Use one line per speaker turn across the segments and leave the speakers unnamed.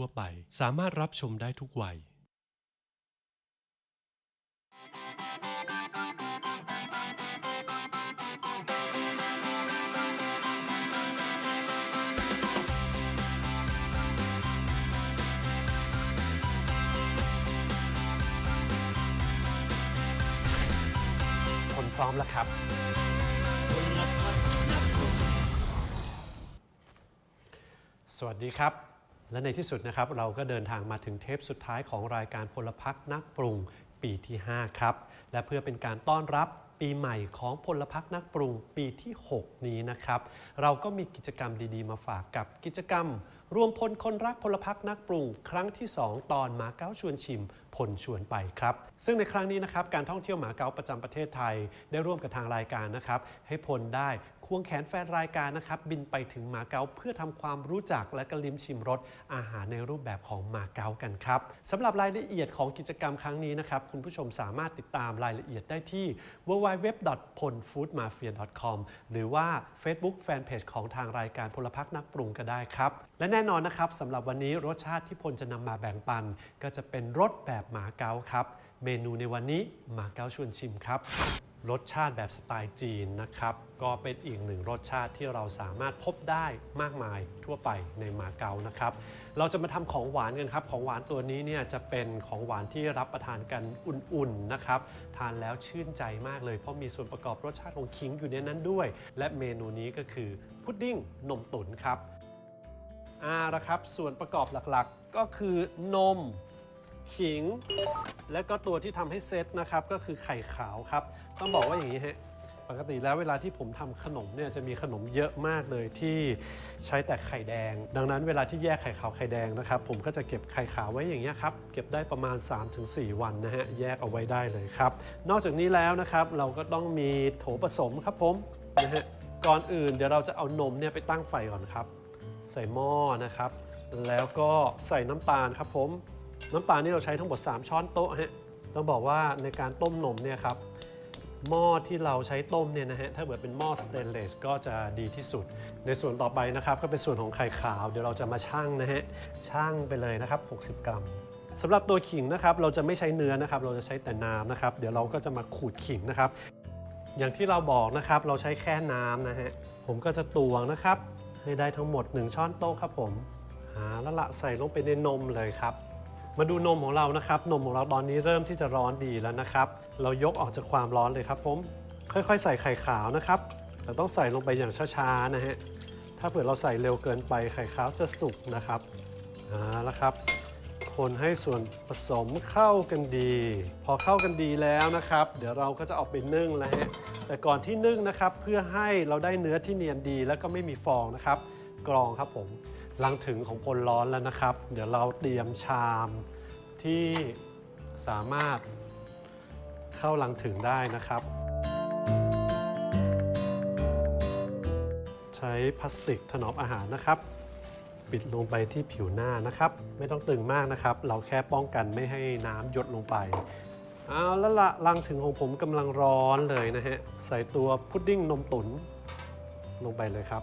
ทั่วไปสามารถรับชมได้ทุกวัย
คนพร้อมแล้วครับ สวัสดีครับ และในที่สุดนะครับเราก็เดินทางมาถึงเทปสุดท้ายของรายการพลพักนักปรุงปีที่ 5 ครับ และเพื่อเป็นการต้อนรับปีใหม่ของพลพักนักปรุงปีที่ 6 นี้นะครับ เราก็มีกิจกรรมดีๆ มาฝากกับกิจกรรม รวมพลคนรักพลพักนักปรุง ครั้งที่ 2 ตอนหมาเก้าชวนชิมพลชวนไปครับ ซึ่งในครั้งนี้นะครับการท่องเที่ยวหมาเก๊าประจำประเทศไทย ได้ร่วมกับทางรายการนะครับ ให้พลได้ ควงแขนแฟนรายการนะครับ บินไปถึงหมาเก๊าเพื่อทำความรู้จักและก็ลิ้มชิมรสอาหารในรูปแบบของหมาเก๊ากันครับสำหรับรายละเอียดของกิจกรรมครั้งนี้นะครับ คุณผู้ชมสามารถติดตามรายละเอียดได้ที่ www.polfoodmafia.com หรือว่า Facebook Fanpage ของทางรายการพลพักนักปรุงก็ได้ครับ และแน่นอนนะครับสำหรับวันนี้รสชาติที่พลจะนำมาแบ่งปัน ก็จะเป็นรสแบบหมาเก๊าครับ เมนูในวันนี้หมาเก๊าชวนชิมครับ รสชาติแบบสไตล์จีนนะครับ ก็เป็นอีกหนึ่งรสชาติที่เราสามารถพบได้มากมายทั่วไปในมาเก๊านะครับ เราจะมาทำของหวานกันครับ ของหวานตัวนี้เนี่ยจะเป็นของหวานที่รับประทานกันอุ่นๆนะครับ ทานแล้วชื่นใจมากเลย เพราะมีส่วนประกอบรสชาติของขิงอยู่ในนั้นด้วย และเมนูนี้ก็คือพุดดิ้งนมตุ๋นครับอ่าละครับ ส่วนประกอบหลักๆ ก็คือนม ขิง และก็ตัวที่ทำให้เซตนะครับก็คือไข่ขาวครับ ต้องบอกว่าอย่างนี้ฮะปกติแล้วเวลาที่ผมทำขนมเนี่ยจะมีขนมเยอะมากเลยที่ใช้แต่ไข่แดง ดังนั้นเวลาที่แยกไข่ขาวไข่แดงนะครับ ผมก็จะเก็บไข่ขาวไว้อย่างเงี้ครับ เก็บได้ประมาณ 3-4 วันนะฮะแยกเอาไว้ได้เลยครับ นอกจากนี้แล้วนะครับเราก็ต้องมีโถผสมครับผมนะฮะก่อนอื่นเดี๋ยวเราจะเอานมเนี่ยไปตั้งไฟก่อนครับ ใส่หม้อนะครับ แล้วก็ใส่น้ำตาลครับผม น้ำตาลนี่เราใช้ทั้งหมด 3 ช้อนโต๊ะฮะต้องบอกว่าในการต้มนมเนี่ยครับหม้อที่เราใช้ต้มเนี่ยนะฮะถ้าเกิดเป็นหม้อสเตนเลสก็จะดีที่สุด ในส่วนต่อไปนะครับก็เป็นส่วนของไข่ขาวเดี๋ยวเราจะมาชั่งนะฮะชั่งไปเลยนะครับ 60 กรัมสำหรับตัวขิงนะครับเราจะไม่ใช้เนื้อนะครับ เราจะใช้แต่น้ำนะครับ เดี๋ยวเราก็จะมาขูดขิงนะครับ อย่างที่เราบอกนะครับเราใช้แค่น้ำนะฮะผมก็จะตวงนะครับให้ได้ทั้งหมด 1 ช้อนโต๊ะครับผมหาแล้วละใส่ลงไปในนมเลยครับ มาดูนมของเรานะครับ นมของเราตอนนี้เริ่มที่จะร้อนดีแล้วนะครับ เรายกออกจากความร้อนเลยครับผมค่อยๆ ใส่ไข่ขาวนะครับแต่ต้องใส่ลงไปอย่างช้าๆนะฮะถ้าเผื่อเราใส่เร็วเกินไปไข่ขาวจะสุกนะครับเอาละครับ คนให้ส่วนผสมเข้ากันดี พอเข้ากันดีแล้วนะครับ เดี๋ยวเราก็จะเอาไปนึ่งแล้วฮะแต่ก่อนที่นึ่งนะครับเพื่อให้เราได้เนื้อที่เนียนดี แล้วก็ไม่มีฟองนะครับ กรองครับผม ลังถึงของพลร้อนแล้วนะครับ เดี๋ยวเราเตรียมชามที่สามารถเข้าลังถึงได้นะครับ ใช้พลาสติกถนอมอาหารนะครับ ปิดลงไปที่ผิวหน้านะครับ ไม่ต้องตึงมากนะครับ เราแค่ป้องกันไม่ให้น้ำหยดลงไปเอาแล้วละลังถึงของผมกำลังร้อนเลยนะฮะ ใส่ตัวพุดดิ้งนมตุ๋นลงไปเลยครับ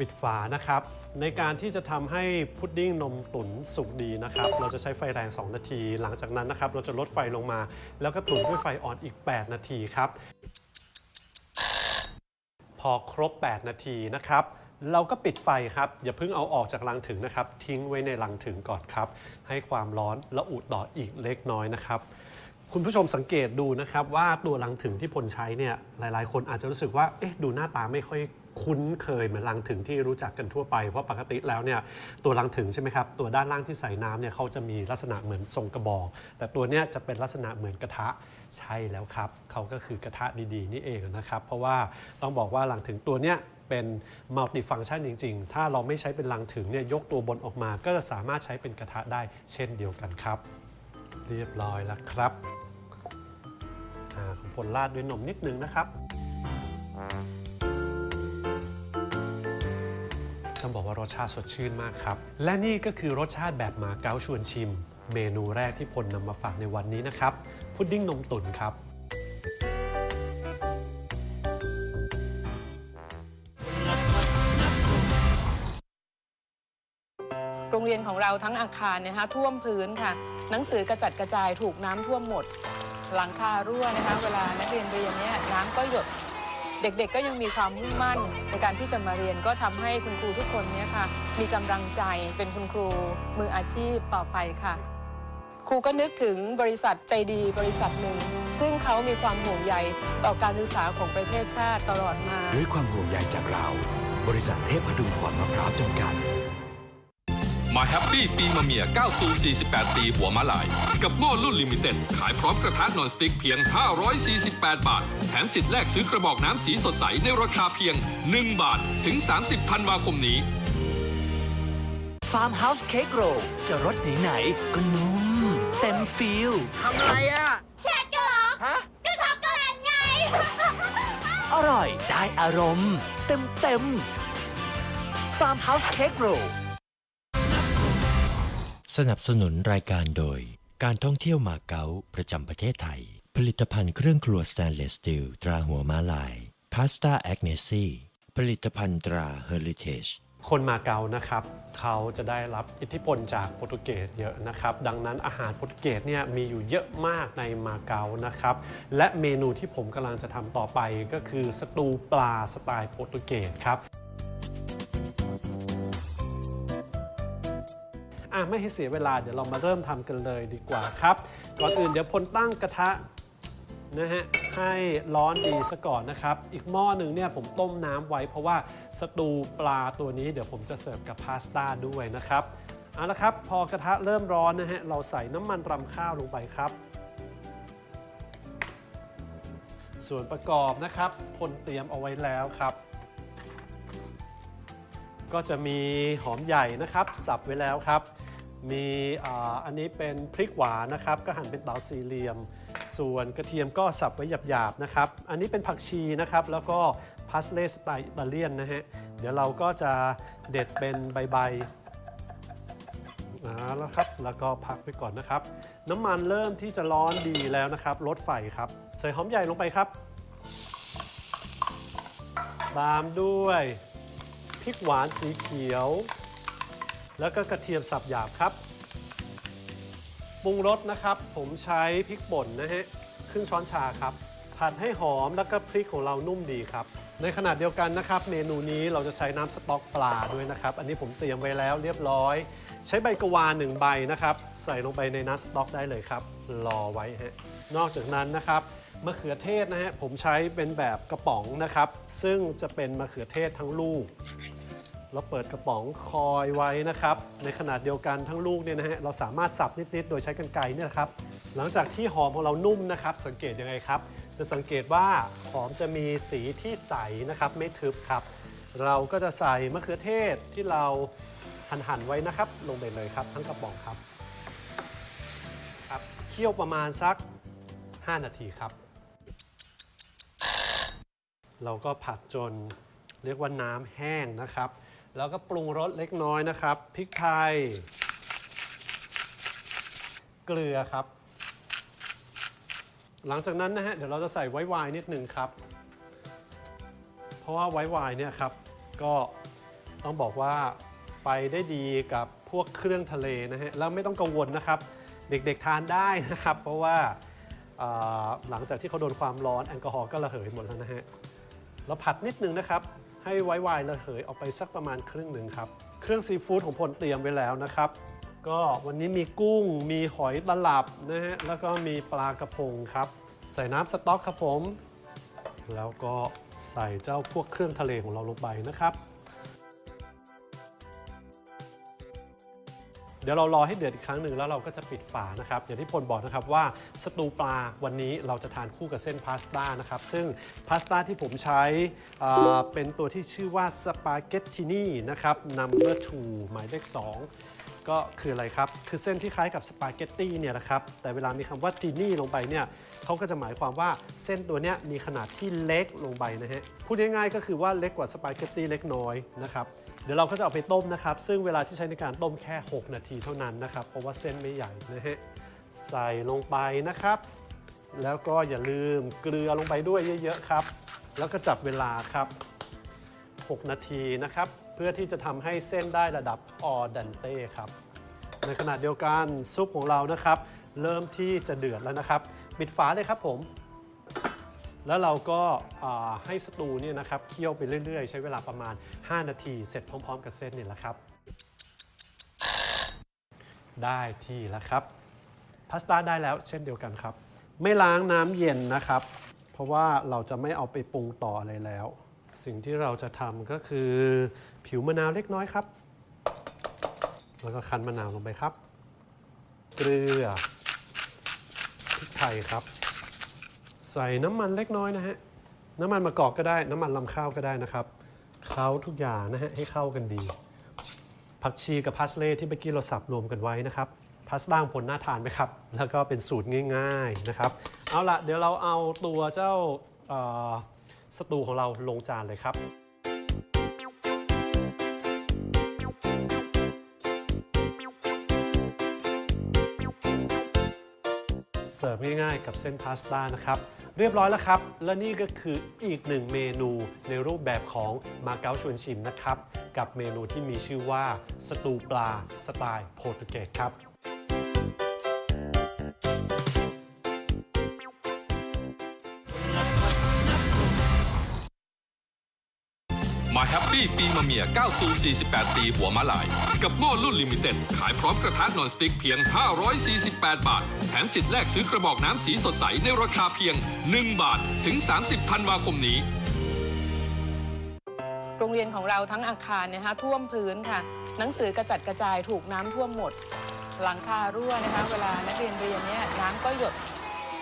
ปิดฝานะครับ ในการที่จะทำให้พุดดิ้งนมตุ๋นสุกดีนะครับ เราจะใช้ไฟแรง 2 นาที หลังจากนั้นนะครับ เราจะลดไฟลงมา แล้วก็ตุ๋นด้วยไฟอ่อนอีก 8 นาทีครับ พอครบ 8 นาทีนะครับเราก็ปิดไฟครับ อย่าเพิ่งเอาออกจากรังถึงนะครับ ทิ้งไว้ในรังถึงก่อนครับ ให้ความร้อนละอุต่ออีกเล็กน้อยนะครับ คุณผู้ชมสังเกตดูนะครับว่าตัวรังถึงที่พลใช้เนี่ยหลาย ๆ คนอาจจะรู้สึกว่าเอ๊ะดูหน้าตาไม่ค่อย คุ้นเคยเหมือนรังถึงที่รู้จักกันทั่วไป เพราะปกติแล้วเนี่ยตัวรังถึงใช่ไหมครับ ตัวด้านล่างที่ใส่น้ำเนี่ยเขาจะมีลักษณะเหมือนทรงกระบอก แต่ตัวเนี้ยจะเป็นลักษณะเหมือนกระทะใช่แล้วครับเขาก็คือกระทะดีๆ นี่เองนะครับ เพราะว่าต้องบอกว่ารังถึงตัวเนี้ยเป็นมัลติฟัง c t ชันจริง ๆ ถ้าเราไม่ใช้เป็นรังถึงเนี่ยยกตัวบนออกมา ก็จะสามารถใช้เป็นกระทะได้เช่นเดียวกันครับ เรียบร้อยแล้วครับอ่าของผลราดด้วยนมนิดนึงนะครับ ต้องบอกว่ารสชาติสดชื่นมากครับ และนี่ก็คือรสชาติแบบมาเก๊าชวนชิม เมนูแรกที่พลนำมาฝากในวันนี้นะครับ พุดดิ้งนมตุ๋นครับ
โรงเรียนของเราทั้งอาคารเนะคะท่วมพื้นค่ะ หนังสือกระจัดกระจายถูกน้ำท่วมหมด หลังคารั่วนะคะ เวลานักเรียนเรียนเนี่ยน้ำก็หยด เด็กๆก็ยังมีความมุ่งมั่นในการที่จะมาเรียนก็ทำให้คุณครูทุกคนเนี่ยค่ะมีกำลังใจเป็นคุณครูมืออาชีพต่อไปค่ะ ครูก็นึกถึงบริษัทใจดีบริษัทหนึ่ง ซึ่งเขามีความห่วงใยต่อการศึกษาของประเทศชาติตลอดมา
ด้วยความห่วงใยจากเรา บริษัทเทพพดุงพรมะพร้าวจำกัด
มาแฮปปี้ปีมาเมีย9สู่48 ปีหัวมาลาย กับหม้อรุ่นลิมิเต็ด ขายพร้อมกระทะนอนสติ๊กเพียง 548 บาท แถมสิทธิ์แลกซื้อกระบอกน้ำสีสดใสในราคาเพียง 1 บาท ถึง 30ธันวาคมนี้
ฟาร์มเฮาส์เค้กโรจะรสไหนๆก็นุ่ม เต็มฟิลทำอะไรอะเช็ดก็หรอฮะก็ช็อกโกแลตไง อร่อยได้อารมณ์ เต็มเต็มฟาร์มเฮาส์เค้กโร
สนับสนุนรายการโดย การท่องเที่ยวมาเก๊าประจำประเทศไทย ผลิตภัณฑ์เครื่องครัวสแตนเลสสตีลตราหัวม้าลายพาสต้าแอคเนซีผลิตภัณฑ์ตราเฮอริเทจ
คนมาเก๊านะครับเขาจะได้รับอิทธิพลจากโปรตุเกสเยอะนะครับ ดังนั้นอาหารโปรตุเกสเนี่ยมีอยู่เยอะมากในมาเก๊านะครับ และเมนูที่ผมกำลังจะทำต่อไปก็คือสตูปลาสไตล์โปรตุเกสครับะไม่ให้เสียเวลาเดี๋ยวเรามาเริ่มทำกันเลยดีกว่าครับ ก่อนอื่นเดี๋ยวพลตั้งกระทะนะฮะให้ร้อนดีซะก่อนนะครับ อีกหม้อหนึ่งเนี่ยผมต้มน้ำไว้เพราะว่าสตูปลาตัวนี้เดี๋ยวผมจะเสิร์ฟกับพาสต้าด้วยนะครับเอาละครับ พอกระทะเริ่มร้อนนะฮะเราใส่น้ำมันรำข้าวลงไปครับ ส่วนประกอบนะครับพลเตรียมเอาไว้แล้วครับ ก็จะมีหอมใหญ่นะครับ สับไว้แล้วครับ มีอันนี้เป็นพริกหวานนะครับ ก็หั่นเป็นเต๋าสี่เหลี่ยม ส่วนกระเทียมก็สับไว้หยาบๆนะครับ อันนี้เป็นผักชีนะครับ แล้วก็พาสเลสไตล์อิตาเลียนนะฮะ เดี๋ยวเราก็จะเด็ดเป็นใบๆเอแล้วครับ แล้วก็พักไว้ก่อนนะครับ น้ำมันเริ่มที่จะร้อนดีแล้วนะครับ ลดไฟครับ ใส่หอมใหญ่ลงไปครับ ตามด้วยพริกหวานสีเขียว แล้วก็กระเทียมสับหยาบครับปรุงรสนะครับ ผมใช้พริกป่นนะฮะครึ่งช้อนชาครับ ผัดให้หอมแล้วก็พริกของเรานุ่มดีครับ ในขณะเดียวกันนะครับ เมนูนี้เราจะใช้น้ำสต๊อกปลาด้วยนะครับ อันนี้ผมเตรียมไว้แล้วเรียบร้อย ใช้ใบกะวานหนึ่งใบนะครับ ใส่ลงไปในน้ำสต๊อกได้เลยครับ รอไว้ฮะนอกจากนั้นนะครับมะเขือเทศนะฮะผมใช้เป็นแบบกระป๋องนะครับ ซึ่งจะเป็นมะเขือเทศทั้งลูก เราเปิดกระป๋องคอยไว้นะครับ ในขนาดเดียวกันทั้งลูกเนี่ยนะฮะเราสามารถสับนิดๆ โดยใช้กรรไกรเนี่ยนะครับ หลังจากที่หอมของเรานุ่มนะครับ สังเกตยังไงครับ จะสังเกตว่าหอมจะมีสีที่ใสนะครับไม่ทึบครับ เราก็จะใส่มะเขือเทศที่เราหั่นๆไว้นะครับ ลงไปเลยครับ ทั้งกระป๋องครับครับเคี่ยวประมาณสัก 5 นาทีครับ เราก็ผัดจนเรียกว่าน้ำแห้งนะครับ แล้วก็ปรุงรสเล็กน้อยนะครับพริกไทย เกลือครับ หลังจากนั้นนะฮะเดี๋ยวเราจะใส่ไวน์ไวน์นิดหนึ่งครับ เพราะว่าไวน์ไวน์เนี่ยครับก็ต้องบอกว่าไปได้ดีกับพวกเครื่องทะเลนะฮะแล้วไม่ต้องกังวลนะครับ เด็กๆทานได้นะครับ เพราะว่าอ่าหลังจากที่เขาโดนความร้อนแอลกอฮอล์ก็ระเหยหมดแล้วนะฮะเราผัดนิดนึงนะครับ ให้ไว้วายระเหยออกไปสักประมาณครึ่งหนึ่งครับ เครื่องซีฟู้ดของพลเตรียมไว้แล้วนะครับ ก็วันนี้มีกุ้ง มีหอยตลับนะฮะ แล้วก็มีปลากระพงครับ ใส่น้ำสต๊อกครับผม แล้วก็ใส่เจ้าพวกเครื่องทะเลของเราลงไปนะครับ เดี๋ยวเรารอให้เดือดอีกครั้งหนึ่งแล้วเราก็จะปิดฝานะครับ อย่างที่พลบอกนะครับว่าสตูปลาวันนี้เราจะทานคู่กับเส้นพาสต้านะครับ ซึ่งพาสต้าที่ผมใช้อ่าเป็นตัวที่ชื่อว่าสปาเกตตินีนะครับ number two หมายเลข2 ก็คืออะไรครับ คือเส้นที่คล้ายกับสปาเกตตี้เนี่ยนะครับ แต่เวลามีคำว่าตินี่ลงไปเนี่ยเขาก็จะหมายความว่าเส้นตัวเนี้ยมีขนาดที่เล็กลงไปนะฮะ พูดง่ายๆก็คือว่าเล็กกว่าสปาเกตตี้เล็กน้อยนะครับ เดี๋ยวเราก็จะเอาไปต้มนะครับ ซึ่งเวลาที่ใช้ในการต้มแค่ 6 นาทีเท่านั้นนะครับ เพราะว่าเส้นไม่ใหญ่นะฮะ ใส่ลงไปนะครับ แล้วก็อย่าลืมเกลือลงไปด้วยเยอะๆครับ แล้วก็จับเวลาครับ 6 นาทีนะครับ เพื่อที่จะทำให้เส้นได้ระดับออดันเต้ครับ ในขณะเดียวกันซุปของเรานะครับ เริ่มที่จะเดือดแล้วนะครับ ปิดฝาเลยครับผม แล้วเราก็ให้สตูเนี่ยนะครับเคี่ยวไปเรื่อยๆ ใช้เวลาประมาณ 5 นาทีเสร็จพร้อม ๆ กับเส้นนี่แหละครับ ได้ที่แล้วครับพาสต้าได้แล้วเช่นเดียวกันครับ ไม่ล้างน้ำเย็นนะครับ เพราะว่าเราจะไม่เอาไปปรุงต่ออะไรแล้ว สิ่งที่เราจะทำก็คือผิวมะนาวเล็กน้อยครับ แล้วก็คั้นมะนาวลงไปครับ เกลือพริกไทยครับ ใส่น้ำมันเล็กน้อยนะฮะ น้ำมันมะกอกก็ได้ น้ำมันลำข้าวก็ได้นะครับเคล้าทุกอย่างนะฮะให้เข้ากันดี ผักชีกับพาสเล่ที่เมื่อกี้เราสับรวมกันไว้นะครับพาสต้างผลน่าทานไหมครับ แล้วก็เป็นสูตรง่ายๆนะครับ เอาละเดี๋ยวเราเอาตัวเจ้าสตูของเราลงจานเลยครับเสิร์ฟง่ายๆกับเส้นพาสต้านะครับ เรียบร้อยแล้วครับ และนี่ก็คืออีกหนึ่งเมนูในรูปแบบของมาเก๊าชวนชิมนะครับ กับเมนูที่มีชื่อว่าสตูปลาสไตล์โปรตุเกสครับ
เมีย9ซู48 ปีหัวมาลาย กับหม้อรุ่นลิมิเต็ด ขายพร้อมกระทะนอนสติ๊กเพียง 548 บาท แถมสิทธิ์แลกซื้อกระบอกน้ำสีสดใสในราคาเพียง 1 บาทถึง 30ธันวาคมนี้
โรงเรียนของเราทั้งอาคารนะคะท่วมพื้นค่ะ หนังสือกระจัดกระจายถูกน้ำท่วมหมด หลังคารั่วนะคะ เวลานักเรียนเรียนเนี่ยน้ำก็หยด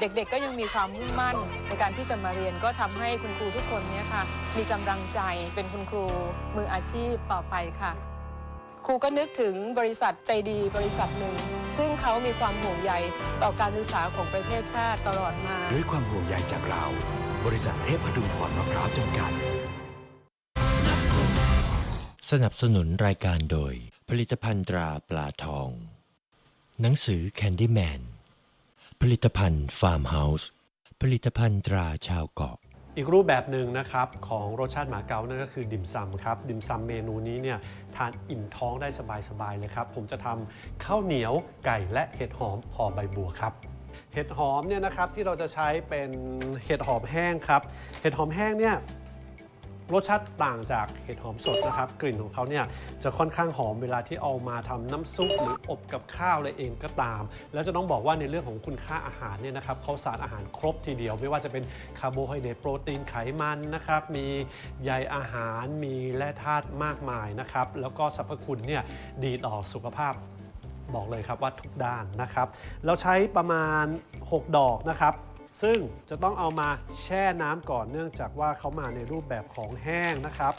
เด็กๆก็ยังมีความมุ่งมั่นในการที่จะมาเรียนก็ทำให้คุณครูทุกคนเนี่ยค่ะมีกำลังใจเป็นคุณครูมืออาชีพต่อไปค่ะ ครูก็นึกถึงบริษัทใจดีบริษัทหนึ่ง ซึ่งเขามีความห่วงใยต่อการศึกษาของประเทศชาติตลอดมา
ด้วยความห่วงใยจากเรา บริษัทเทพพดุงพรมะพร้าวจำกัด
สนับสนุนรายการโดย ผลิตภัณฑ์ตราปลาทอง หนังสือ Candyman ผลิตภัณฑ์ฟาร์มเฮาส์ผลิตภัณฑ์ตราชาวเกาะ
อีกรูปแบบหนึ่งนะครับของรสชาติหมาเกานั่นก็คือดิมซัมครับ ดิมซัมเมนูนี้เนี่ยทานอิ่มท้องได้สบายๆเลยครับ ผมจะทำข้าวเหนียวไก่และเห็ดหอมห่อใบบัวครับเห็ดหอมเนี่ยนะครับที่เราจะใช้เป็นเห็ดหอมแห้งครับ เห็ดหอมแห้งเนี่ย รสชาติต่างจากเห็ดหอมสดนะครับ กลิ่นของเขาเนี่ยจะค่อนข้างหอมเวลาที่เอามาทำน้ำซุปหรืออบกับข้าวอะไรเองก็ตาม แล้วจะต้องบอกว่าในเรื่องของคุณค่าอาหารเนี่ยนะครับเขาสารอาหารครบทีเดียว ไม่ว่าจะเป็นคาร์โบไฮเดรตโปรตีนไขมันนะครับมีใยอาหารมีแร่ธาตุมากมายนะครับแล้วก็สรรพคุณเนี่ยดีต่อสุขภาพบอกเลยครับว่าทุกด้านนะครับ เราใช้ประมาณ 6 ดอกนะครับ ซึ่งจะต้องเอามาแช่น้ำก่อนเนื่องจากว่าเขามาในรูปแบบของแห้งนะครับ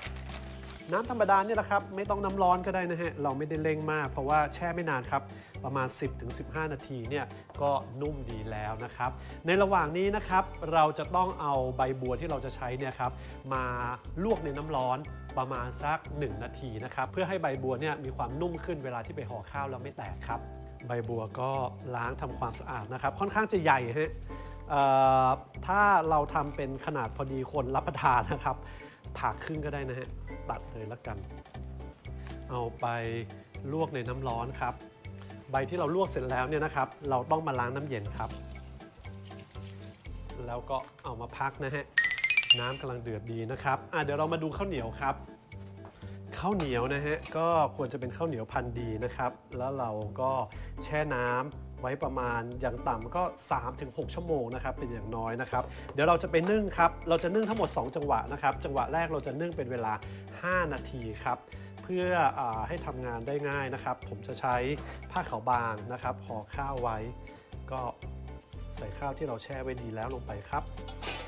น้ำธรรมดาเนี่ยนะครับไม่ต้องน้ำร้อนก็ได้นะฮะเราไม่ได้เร่งมาก เพราะว่าแช่ไม่นานครับประมาณ 10-15 นาทีเนี่ยก็นุ่มดีแล้วนะครับ ในระหว่างนี้นะครับเราจะต้องเอาใบบัวที่เราจะใช้เนี่ยครับมาลวกในน้ำร้อนประมาณสัก 1 นาทีนะครับเพื่อให้ใบบัวเนี่ยมีความนุ่มขึ้นเวลาที่ไปห่อข้าวแล้วไม่แตกครับ ใบบัวก็ล้างทำความสะอาดนะครับ ค่อนข้างจะใหญ่ฮะ ถ้าเราทำเป็นขนาดพอดีคนรับประทานนะครับผ่าครึ่งก็ได้นะฮะตัดเลยละกัน เอาไปลวกในน้ำร้อนครับ ใบที่เราลวกเสร็จแล้วเนี่ยนะครับ เราต้องมาล้างน้ำเย็นครับ แล้วก็เอามาพักนะฮะน้ำกำลังเดือดดีนะครับอะเดี๋ยวเรามาดูข้าวเหนียวครับข้าวเหนียวนะฮะก็ควรจะเป็นข้าวเหนียวพันธุ์ดีนะครับ แล้วเราก็แช่น้ำ ไว้ประมาณอย่างต่ำก็ 3-6 ชั่วโมงนะครับเป็นอย่างน้อยนะครับเดี๋ยวเราจะไปนึ่งครับเราจะนึ่งทั้งหมด 2 จังหวะนะครับจังหวะแรกเราจะนึ่งเป็นเวลา 5 นาทีครับเพื่ออให้ทำงานได้ง่ายนะครับ ผมจะใช้ผ้าขาวบางนะครับห่อข้าวไว้ ก็ใส่ข้าวที่เราแช่ไว้ดีแล้วลงไปครับ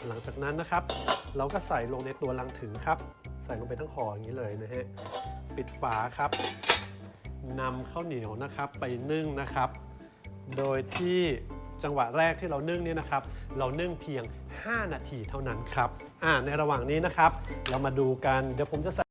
หลังจากนั้นนะครับ เราก็ใส่ลงในตัวลังถึงครับ ใส่ลงไปทั้งห่ออย่างนี้เลยนะฮะปิดฝาครับนำข้าวเหนียวนะครับไปนึ่งนะครับ โดยที่จังหวะแรกที่เรานึ่งเนี่ยนะครับ เรานึ่งเพียง 5 นาทีเท่านั้นครับ อ่าในระหว่างนี้นะครับ เรามาดูกัน เดี๋ยวผมจะใส่